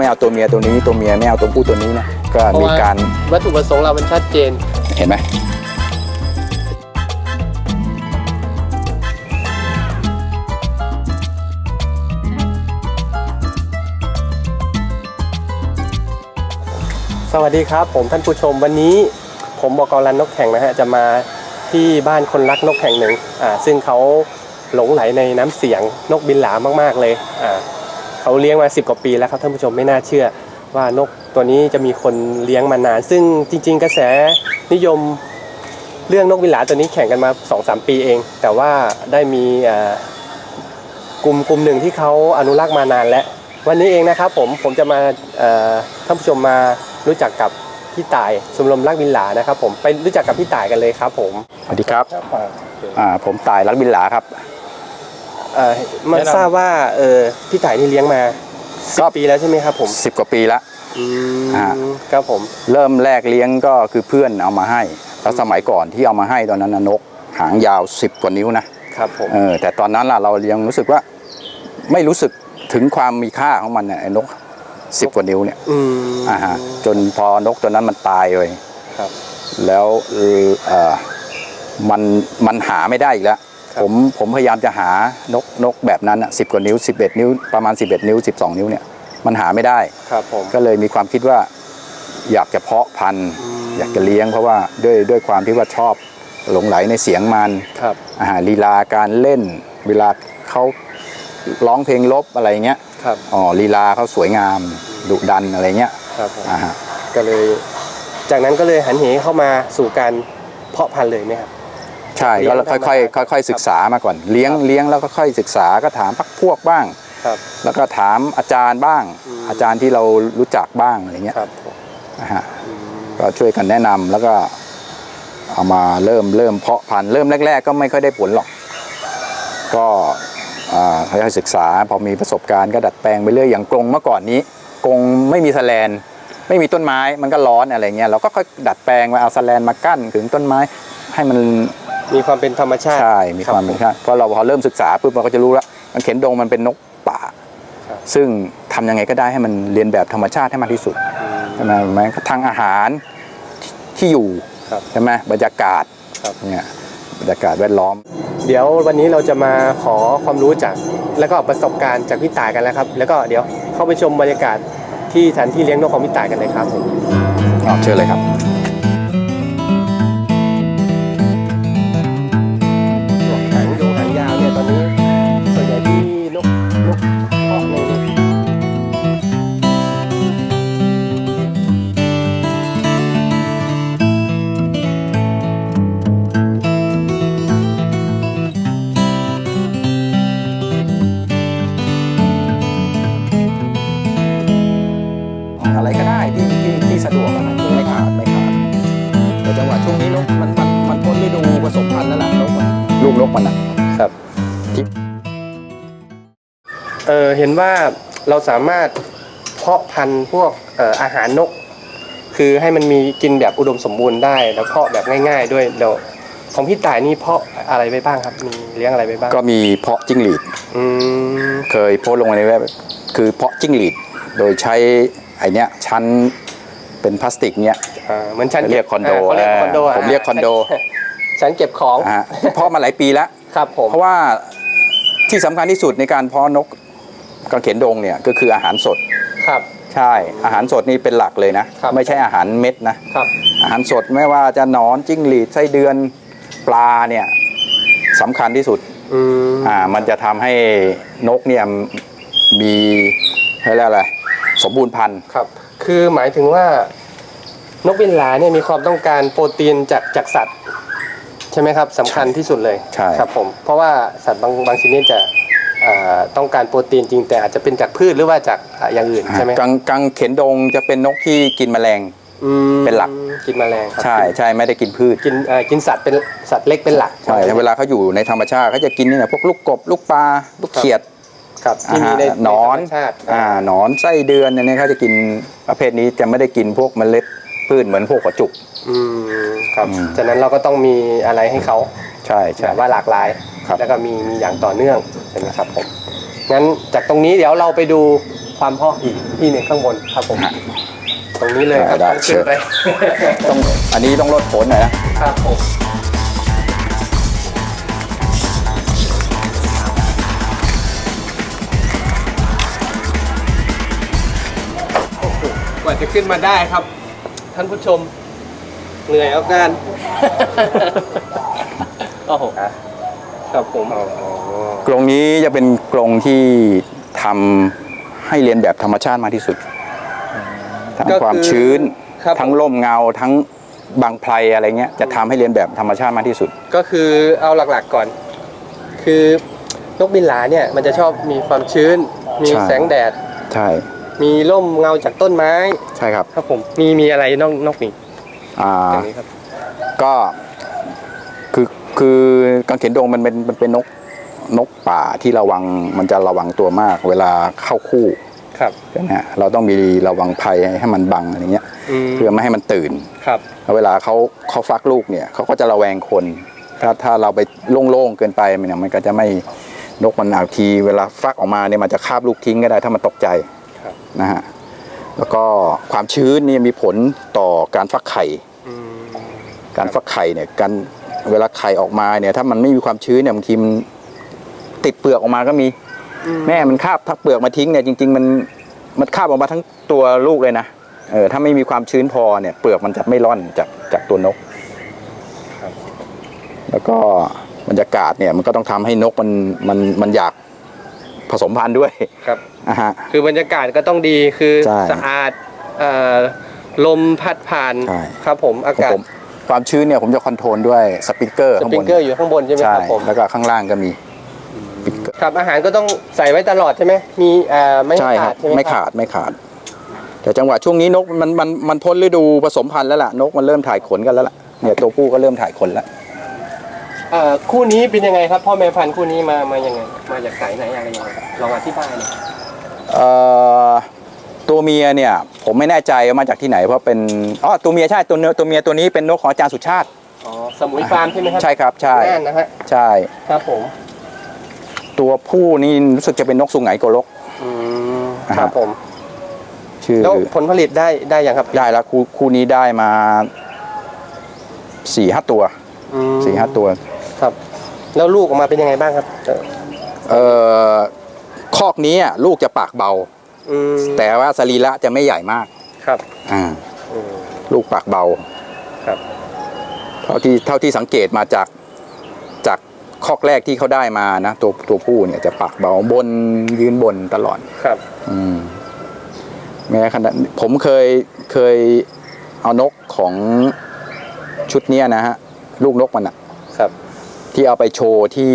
ไม่เอาตัวเมียตัวนี้ตัวเมียไม่เอาตัวผู้ตัวนี้นะก็มีการวัตถุประสงค์เรามันชัดเจนเห็นไหมสวัสดีครับ ผมท่านผู้ชมวันนี้ผมบอกรันนกแข่งนะฮะจะมาที่บ้านคนรักนกแห่งหนึ่งอ่าซึ่งเขาหลงไหลในน้ำเสียงนกบินหลามากๆเลยอ่า เขาเลี้ยงมา 10 กว่าปีแล้วครับท่านผู้ชมไม่น่าเชื่อว่านกตัวนี้จะมีคนเลี้ยงมานาน ซึ่งจริง ๆ กระแสนิยมเรื่องนกบินหลาตัวนี้แข่งกันมา 2-3 ปีเอง แต่ว่าได้มีอ่ากลุ่มกลุ่มหนึ่งที่เขาอนุรักษ์มานานแล้ว วันนี้เองนะครับผมผมจะมาเอ่อท่านผู้ชมมารู้จักกับพี่ต่ายชมรมรักบินหลานะครับผมไปรู้จักกับพี่ต่ายกันเลยครับผมสวัสดีครับอ่าผมตายรักบินหลาครับ เอ่อมาทราบว่าเออพี่ต่ายนี่เลี้ยงมาสิบปีแล้วใช่ไหมครับ ผม 10 กว่าปีละ อือ่ามครับผม เริ่มแรกเลี้ยงก็คือเพื่อนเอามาให้ แล้วสมัยก่อนที่เอามาให้ตอนนั้นนะนก หางยาว 10 กว่านิ้วนะครับผม เออแต่ตอนนั้นล่ะเรายังรู้สึกว่าไม่รู้สึกถึงความมีค่าของมันเนี่ยไอ้นก 10 กว่านิ้วเนี่ยอืมอ่าฮะจนพอนกตัวนั้นมันตายเลย ครับ แล้วเอ่อเอ่อมันมันหาไม่ได้อีกแล้วครับ ผมผมพยายามจะหานกนกแบบนั้นอะสิกว่านิ้ว 11 นิ้วประมาณ 11 นิ้ว 12 นิ้วเนี่ยมันหาไม่ได้ครับผมก็เลยมีความคิดว่าอยากจะเพาะพันธุ์อืมอยากจะเลี้ยงเพราะว่าด้วยด้วยความที่ว่าชอบหลงไหลในเสียงมันครับอาหารลีลาการเล่น เวลาเขาร้องเพลงลบอะไรเงี้ยครับอ๋อลีลาเขาสวยงามดุดันอะไรเงี้ยครับผมอ่าฮะก็เลย จากนั้นก็เลยหันเหเข้ามาสู่การเพาะพันธุ์เลยไหมครับ ใช่ก็ค่อยค่อยค่อยๆค่อย ๆ ศึกษามาก่อนเลี้ยงครับเลี้ยงแล้วก็ค่อยศึกษาก็ถามพักพวกบ้างครับแล้วก็ถามอาจารย์บ้างอืมอาจารย์ที่เรารู้จักบ้างอะไรเงี้ยครับผมนะฮะอืมก็ช่วยกันแนะนำแล้วก็เอามาเริ่มเริ่มเพาะพันธุ์เริ่มแรก ๆ ก็ไม่ค่อยได้ผลหรอก ก็อ่าค่อยๆศึกษาพอมีประสบการณ์ก็ดัดแปลงไปเรื่อยอย่างกรงเมื่อก่อนนี้กรงไม่มีแสแลนไม่มีต้นไม้มันก็ร้อนอะไรเงี้ยเราก็ค่อยดัดแปลงมาเอาแสแลนมากั้นถึงต้นไม้ให้มัน มีความเป็นธรรมชาติ ใช่ มีความเป็นรับชาติ เพราะเราพอเริ่มศึกษาปุ๊บเราก็จะรู้แล้วมันเข็นดงมันเป็นนกป่าครับซึ่งทำยังไงก็ได้ให้มันเรียนแบบธรรมชาติให้มากที่สุดอืมใช่ไหมแม้กระทั่งอาหารที่ที่อยู่ครับใช่ไหมบรรยากาศครับเนี่ยบรรยากาศแวดล้อม เดี๋ยววันนี้เราจะมาขอความรู้จากแล้วก็ประสบการณ์จากพี่ต่ายกันแล้วครับ แล้วก็เดี๋ยวเข้าไปชมบรรยากาศที่สถานที่เลี้ยงนกของพี่ต่ายกันเลยครับผมอ๋อเชิญเลยครับ เออเห็นว่าเราสามารถเพาะพันธุ์พวกเอ่ออาหารนก คือให้มันมีกินแบบอุดมสมบูรณ์ได้ แล้วเพาะแบบง่าย ๆ ด้วยเดี๋ยวของพี่ต่ายนี่เพาะอะไรไปบ้างครับ มีเลี้ยงอะไรไปบ้างก็มีเพาะจิ้งหรีดอืมเคยโพสต์ลงในเว็บคือเพาะจิ้งหรีดโดยใช้ไอเนี้ยชั้นเป็นพลาสติกเนี้ยอ่าเหมือนชั้นเรียกคอนโดเขาเรียกคอนโดเออผมเรียกคอนโดชั้นเก็บของอะเพาะมาหลายปีแล้ว ครับผม เพราะว่าที่สำคัญที่สุดในการเพาะนก กระเขนดงเนี่ยก็คืออาหารสด ครับ ใช่ อาหารสดนี่เป็นหลักเลยนะ ครับ ไม่ใช่อาหารเม็ดนะ ครับ อาหารสดไม่ว่าจะหนอนจิ้งหรีดไส้เดือนปลาเนี่ยสำคัญที่สุด อืม อ่ามันจะทำให้นกเนี่ยมีเขาเรียกอะไรสมบูรณ์พันธุ์ ครับ คือหมายถึงว่านกบินหลาเนี่ยมีความต้องการโปรตีนจากจากสัตว์ ใช่ไหมครับสำคัญที่สุดเลยใช่ ครับผม เพราะว่าสัตว์บางบางชนิดจะเอ่อ ต้องการโปรตีนจริงแต่อาจจะเป็นจากพืชหรือว่าจากอะอย่างอื่นใช่ไหมกังกังเขนดงจะเป็นนกที่กินแมลงอืมเป็นหลักกินแมลงครับใช่ใช่ไม่ได้กินพืชกินเอ่อกินสัตว์เป็นสัตว์เล็กเป็นหลักใช่เวลาเขาอยู่ในธรรมชาติเขาจะกินนี่แหละพวกลูกกบลูกปลาลูกเขียดครับที่มีในอ่าฮะหนอนใธรรมชาติอ่าหนอนไส้เดือนอันนี้เขาจะกินประเภทนี้จะไม่ได้กินพวกเมล็ดพืชเหมือนพวกกระจุกอืมครับอืมฉะนั้นเราก็ต้องมีอะไรให้เขาใช่ใช่แบบว่าหลากหลายครับแล้วก็มีมีอย่างต่อเนื่อง ใช่ไหมครับผมงั้นจากตรงนี้เดี๋ยวเราไปดูความเพาะอีกที่หนึ่งข้างบนครับผมฮะตรงนี้เลยครับได้ต้องขึ้นไปต้องอันนี้ต้องลดผลหน่อยนะครับผมโอ้โหกว่าจะขึ้นมาได้ครับ ท่านผู้ชม เหนื่อยเอาการ โอ้โห ครับผมกรงนี้จะเป็นกรงที่ทำให้เรียนแบบธรรมชาติมากที่สุด ทั้งก็คือความชื้นครับทั้งร่มเงาทั้งบางไพรอะไรเงี้ยจะทำให้เรียนแบบธรรมชาติมากที่สุด ก็คือเอาหลักๆก่อน คือนกบินหลาเนี่ยมันจะชอบมีความชื้น มีใช่แสงแดด ใช่ มีร่มเงาจากต้นไม้ ใช่ครับ ครับผม มีมีอะไรนอกนอกนี้อ่าอย่างนี้ครับก็ คือคือกางเขนดงมันเป็นมันเป็นนกนกป่าที่ระวังมันจะระวังตัวมาก เวลาเข้าคู่ครับใช่ไหมฮะเราต้องมีระวังภัยให้มันบังอะไรเงี้ยอืมเพื่อไม่ให้มันตื่นครับแล้วเวลาเขาเขาฟักลูกเนี่ยเขาก็จะระแวงคน ถ้าถ้าเราไปโล่งๆเกินไปมันเนี่ยมันก็จะไม่นกมันเอาที เวลาฟักออกมาเนี่ยมันจะคาบลูกทิ้งก็ได้ถ้ามันตกใจครับนะฮะแล้วก็ความชื้นนี่มีผลต่อการฟักไข่อืมการฟักไข่เนี่ยการ เวลาไข่ออกมาเนี่ย ถ้ามันไม่มีความชื้นเนี่ยบางทีมันติดเปลือกออกมาก็มี แม่มันคาบทักเปลือกมาทิ้งเนี่ยจริง ๆ มันมันคาบออกมาทั้งตัวลูกเลยนะเออถ้าไม่มีความชื้นพอเนี่ย เปลือกมันจะไม่ร่อนจากจากตัวนกแล้วก็บรรยากาศเนี่ยมันก็ต้องทำให้นกมันมันมันอยากผสมพันธุ์ด้วยครับอะฮะคือบรรยากาศก็ต้องดีคือใช่สะอาดเอ่อลมพัดผ่านใช่ครับผมอาของกาศผม ความชื้นเนี่ยผมจะคอนโทรลด้วยสปริงเกอร์สข้างปริบงนเกอร์อยู่ข้างบนใช่ไหมใช่ครับผมแล้วก็ข้างล่างก็มีสปริงเกอร์ครับอาหารก็ต้องใส่ไว้ตลอดใช่ไหมมีเอ่อไม่ใช่คขารัดบใช่ไหมไม่ครับขาดไม่ขาด แต่จังหวะช่วงนี้นกมันมันมันพ้นฤดูผสมพันธุ์แล้วล่ะนกมันเริ่มถ่ายขนกันแล้วล่ะเนี่ยตัวผู้ก็เริ่มถ่ายขนแล้ว เอ่อคู่นี้เป็นยังไงครับพ่อแม่พันธุ์คู่นี้มามายังไงมาจากสายไหนอะไรยังไงลองอธิบายหน่อยเอ่อ ตัวเมียเนี่ยผมไม่แน่ใจว่ามาจากที่ไหนเพราะเป็นอ๋อตัวเมียใช่ตัวเนื้อตัวเมียตัวนี้เป็นนกของอาจารย์สุชาติอ๋อสมุยฟาร์มใช่ไหมครับใช่ครับใช่น่านนะฮะใช่ครับผม ตัวผู้นี่รู้สึกจะเป็นนกสุไหงโกลกอืมอ่าฮะครับผมชื่อแล้วผลผลิตได้ได้ยังครับได้แล้วคู่คู่นี้ได้มาสี่ห้าตัวอืมสี่ห้าตัว ครับ แล้วลูกออกมาเป็นยังไงบ้างครับ เอ่อเอ่อคอกนี้อะลูกจะปากเบา อืมแต่ว่าสรีระจะไม่ใหญ่มาก ครับอ่า อืมลูกปากเบา ครับ เท่าที่เท่าที่สังเกตมาจากจากคอกแรกที่เขาได้มานะตัวตัวผู้เนี่ยจะปากเบาบนยืนบนตลอด ครับ อืมแม้ขนาดผมเคยเคยเอานกของชุดเนี้ยนะฮะ ลูกนกมันอะครับ ที่เอาไปโชว์ที่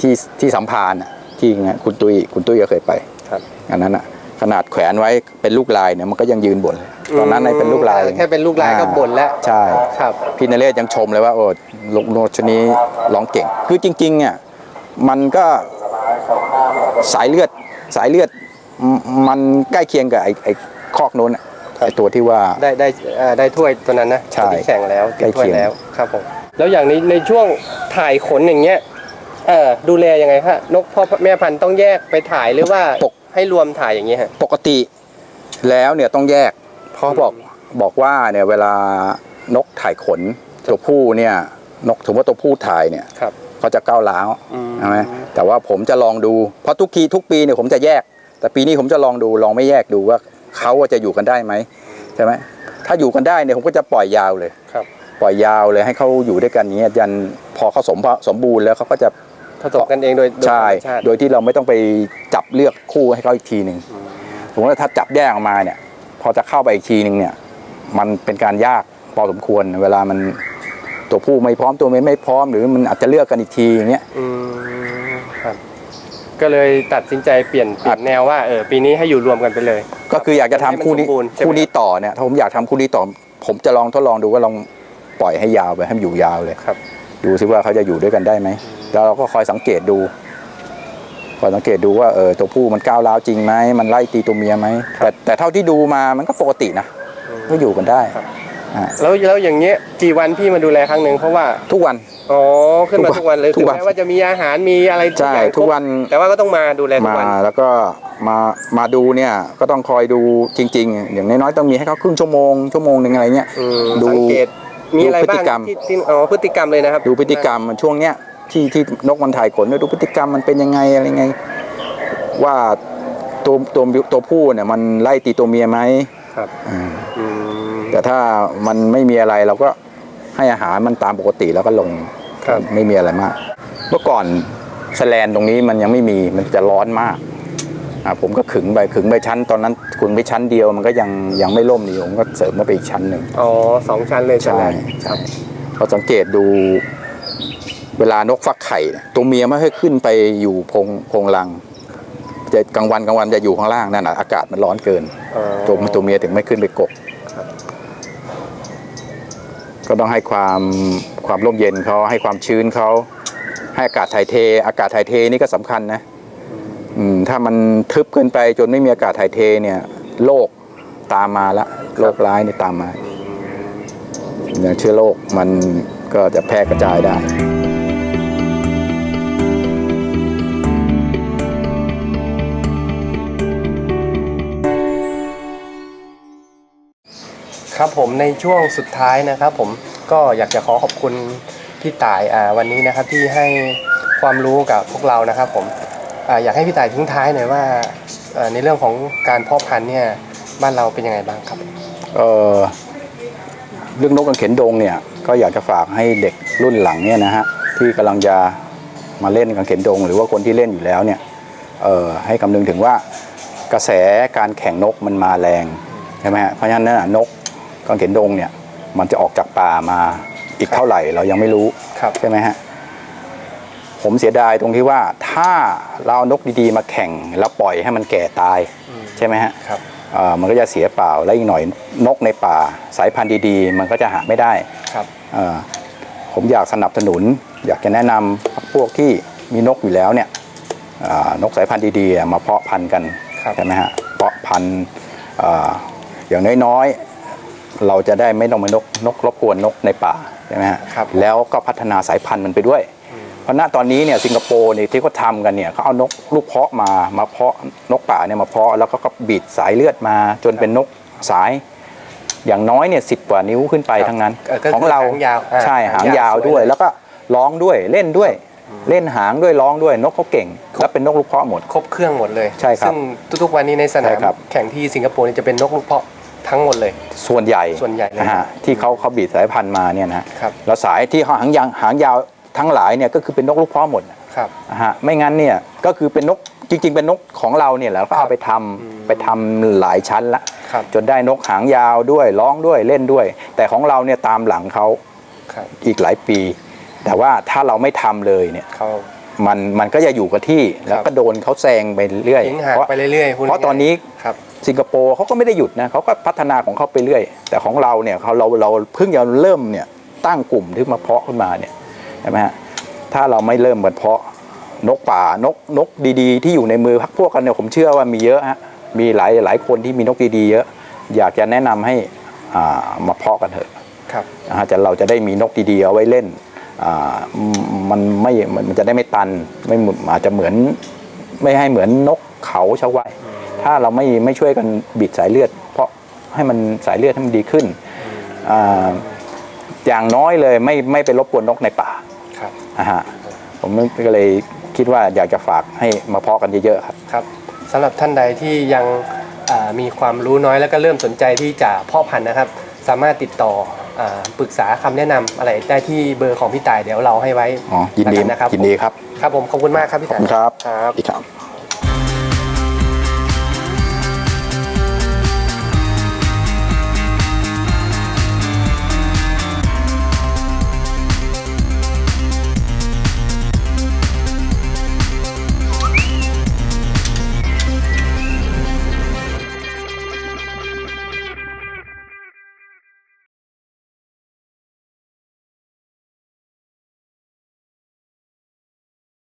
ที่ที่สัมพานอะที่งานคุณตุ้ยคุณตุ้ยก็เคยไปครับ อันนั้นอะ ขนาดแขวนไว้เป็นลูกลายเนี่ยมันก็ยังยืนบนเลยตอนนั้นในเป็นลูกลายแค่เป็นลูกลายก็บ่นแล้วใช่ครับพี่นเรศยังชมเลยว่าโอ้ลูกนกชดนี้ร้องเก่ง คือจริงๆเนี่ยมันก็สายเลือดสายเลือดมมันใกล้เคียงกับไอ้ไอ้คอกโน้นอะไอ้ตัวที่ว่าได้ได้เอ่อได้ถ้วยตัวนั้นนะใช่ที่แข่งแล้วใกล้ได้ถ้วยเคียงแล้วครับผมแล้วอย่างนี้ในช่วงถ่ายขนอย่างเงี้ยเออดูแลยังไงฮะนกพ่อแม่พันธุ์ต้องแยกไปถ่ายหรือว่า ให้รวมถ่ายอย่างเงี้ยฮะ ปกติแล้วเนี่ยต้องแยกเพราะบอกบอกว่าเนี่ยเวลานกถ่ายขนตัวผู้เนี่ยนกถือว่าตัวผู้ถ่ายเนี่ยครับ เขาจะก้าวร้าวอืมใช่ไหมแต่ว่าผมจะลองดูเพราะทุกทีทุกปีเนี่ยผมจะแยก แต่ปีนี้ผมจะลองดูลองไม่แยกดูว่าเขาจะอยู่กันได้ไหมใช่ไหมถ้าอยู่กันได้เนี่ยผมก็จะปล่อยยาวเลยครับ ปล่อยยาวเลยให้เขาอยู่ด้วยกันอย่างเงี้ยยันพอเขาสมสมบูรณ์แล้วเขาก็จะ ผสมกันเองโดยโดยใช่ธรรมชาติโดยที่เราไม่ต้องไปจับเลือกคู่ให้เขาอีกทีหนึ่งผมว่าถ้าจับแยกออกมาเนี่ย พอจะเข้าไปอีกทีหนึ่งเนี่ย มันเป็นการยากพอสมควร เวลามันตัวผู้ไม่พร้อมตัวเมียไม่พร้อมหรือมันอาจจะเลือกกันอีกทีอย่างเงี้ยอืมครับก็เลยตัดสินใจเปลี่ยนเปลี่ยนแนวว่าเออปีนี้ให้อยู่รวมกันไปเลย ก็คืออยากจะทำคู่นี้ให้มันสมบูรณ์ใช่ไหมคู่นี้ต่อเนี่ยถ้าผมอยากทำคู่นี้ต่อ ผมจะลองทดลองดูว่าลองปล่อยให้ยาวไปให้มันอยู่ยาวเลยครับ ดูซิว่าเขาจะอยู่ด้วยกันได้ไหม แล้วเราก็คอยสังเกตดูคอยสังเกตดูว่าเออตัวผู้มันก้าวร้าวจริงไหมมันไล่ตีตัวเมียไหมแต่แต่เท่าที่ดูมามันก็ปกตินะก็อยู่กันได้ครับอ่าแล้วแล้วอย่างเงี้ยกี่วันพี่มาดูแลครั้งหนึ่งเพราะว่าทุกวันอ๋อขึ้นมาทุกวันเลยทุถึกงวันแม้ว่าจะมีอาหารมีอะไรทุกใช่อย่างครบทุกวันแต่ว่าก็ต้องมาดูแลทุกมาวันแล้วก็มามาดูเนี่ยก็ต้องคอยดูจริง ๆ อย่างน้อยๆต้องมีให้เขาครึ่งชั่วโมงชั่วโมงหนึ่งอะไรเงี้ยอืมดูสังเกตมีอะไรดูพฤบ้าติงกรรมที่ที่อ๋อพฤติกรรมเลยนะครับดูพฤติกรรมมันช่วงเนี้ย ที่ที่นกมันถ่ายขนเนี่ยดูพฤติกรรมมันเป็นยังไงอะไรไง ว่าตัวตัวตัวผู้เนี่ยมันไล่ตีตัวเมียไหมครับอืมอืมแต่ถ้ามันไม่มีอะไรเราก็ให้อาหารมันตามปกติแล้วก็ลงครับไม่มีอะไรมาก เมื่อก่อนแสแลนตรงนี้มันยังไม่มีมันจะร้อนมากอ่าผมก็ขึงไปขึงไปชั้น ตอนนั้นขึงไปชั้นเดียวมันก็ยังยังไม่ล่มดีผมก็เสริมมาไปอีกชั้นหนึ่งอ๋อสองชั้นเลยใช่ไหมใช่เราสังเกตดู เวลานกฟักไข่เนี่ยตัวเมียไม่ค่อยขึ้นไปอยู่พงพงรังจะกลางวันกลางวันจะอยู่ข้างล่างนั่นน่ะอากาศมันร้อนเกินอ๋อตัวตัวเมียถึงไม่ขึ้นไปกกครับก็ต้องให้ความความร่มเย็นเขาให้ความชื้นเขาให้อากาศถ่ายเท อากาศถ่ายเทนี่ก็สำคัญนะอืมถ้ามันทึบเกินไปจนไม่มีอากาศถ่ายเทเนี่ยโรคตามมาละโรคร้ายนี่ตามมาอย่างเชื้อโรคมันก็จะแพร่กระจายได้ ครับผมในช่วงสุดท้ายนะครับ ผมก็อยากจะขอขอบคุณพี่ต่ายอ่าวันนี้นะครับที่ให้ความรู้กับพวกเรานะครับ ผมอ่าอยากให้พี่ต่ายทิ้งท้ายหน่อยว่าอ่าในเรื่องของการเพาะพันธุ์เนี่ยบ้านเราเป็นยังไงบ้างครับ เออเรื่องนกกางเขนดงเนี่ยก็อยากจะฝากให้เด็กรุ่นหลังเนี่ยนะฮะที่กำลังจะมาเล่นกางเขนดง หรือว่าคนที่เล่นอยู่แล้วเนี่ยเออให้คำนึงถึงว่ากระแสการแข่งนกมันมาแรงใช่ไหมฮะเพราะฉะนั้นนยนก กางเขนดงเนี่ย มันจะออกจากป่ามาอีกเท่าไหร่เรายังไม่รู้ครับใช่ไหมฮะผมเสียดายตรงที่ว่าถ้าเราเอานกดีๆ มาแข่งแล้วปล่อยให้มันแก่ตายอืมใช่ไหมฮะครับเอ่อมันก็จะเสียเปล่าและอีกหน่อยนกในป่า สายพันธุ์ดีๆ มันก็จะหาไม่ได้ครับเอ่อผมอยากสนับสนุน อยากจะแนะนำพวกที่มีนกอยู่แล้วเนี่ยเอ่อนกสายพันธุ์ดีๆอะมาเพาะพันธุ์กันครับใช่ไหมฮะเพาะพันธุ์เอ่ออย่างน้อยๆ เราจะได้ไม่ต้องไปนกนกรบกวนนกในป่าใช่ไหมฮะครับ แล้วก็พัฒนาสายพันธุ์มันไปด้วย เพราะณตอนนี้เนี่ยสิงคโปร์เนี่ยที่เขาทำกันเนี่ยเขาเอานกลูกเพาะมามาเพาะนกป่าเนี่ยมาเพาะแล้วก็ก็บีดสายเลือดมา จนเป็นนกสาย อย่างน้อยเนี่ยสิบกว่านิ้วขึ้นไปครับทั้งนั้น เออก็คือของเราหางยาวอ่าใช่หาหางงยายาววสวยด้วย เลยแล้วก็ร้องด้วยเล่นด้วย เล่นหางด้วยร้องด้วยนกเขาเก่งแล้วเป็นนกลูกเพาะหมด ครบเครื่องหมดเลย ใช่ครับซึ่งทุกๆวันนี้ในสนาใช่มครับ แข่งที่สิงคโปร์นี่จะเป็นนกลูกเพาะ ทั้งหมดเลย ส่วนใหญ่ส่วนใหญ่เลยนะฮะที่เขาเขาบีดสายพันธุ์มาเนี่ยนะครับ แล้วสายที่หางยางหางยาวทั้งหลายเนี่ยก็คือเป็นนกลูกเพาะหมดครับ นะฮะไม่งั้นเนี่ยก็คือเป็นนกจริง ๆ เป็นนกของเราเนี่ยแหละแล้วก็เอาไปทำอืมไปทำหลายชั้นละ ครับ จนได้นกหางยาวด้วยร้องด้วยเล่นด้วย แต่ของเราเนี่ยตามหลังเขาครับ อีกหลายปี แต่ว่าถ้าเราไม่ทำเลยเนี่ยเขา มันมันก็จะอยู่กับที่แล้วก็โดนเขาแซงไปเรื่อยทิ้งห่างเพราะไปเรื่อยๆพูดเพราะตอนนี้ครับ สิงคโปร์เขาก็ไม่ได้หยุดนะเขาก็พัฒนาของเขาไปเรื่อย แต่ของเราเนี่ยเขาเราเราเพิ่งจะเริ่มเนี่ยตั้งกลุ่มที่มาเพาะขึ้นมาเนี่ยใช่ไหมฮะถ้าเราไม่เริ่มกันเพาะนกป่านกนกดีๆ ที่อยู่ในมือพักพวกกันเนี่ยผมเชื่อว่ามีเยอะฮะมีหลายหลายคนที่มีนกดีๆเยอะ อยากจะแนะนำให้อ่ามาเพาะกันเถอะครับนะฮะจะเราจะได้มีนกดีๆเอาไว้เล่นอ่ามันไม่มันจะได้ไม่ตันไม่เหมือนอาจจะเหมือนไม่ให้เหมือนนกเขาชาวไร่ ถ้าเราไม่ไม่ช่วยกันบิดสายเลือด เพราะให้มันสายเลือดให้มันดีขึ้นอ่าอย่างน้อยเลยไม่ไม่ไปรบกวนนกในป่าครับนะฮะผมก็เลยคิดว่าอยากจะฝากให้มาเพาะกันเยอะๆครับครับสำหรับท่านใดที่ยังอ่ามีความรู้น้อยแล้วก็เริ่มสนใจที่จะเพาะพันธุ์นะครับ สามารถติดต่ออาปรึกษาคำแนะนำอะไรได้ที่เบอร์ของพี่ต่ายเดี๋ยวเราให้ไว้อ๋อยินดีแล้วกันะครับยินดีครับ ครับผมขอบคุณมากครับพี่ขอบต่ายคุณครับครับดีครับ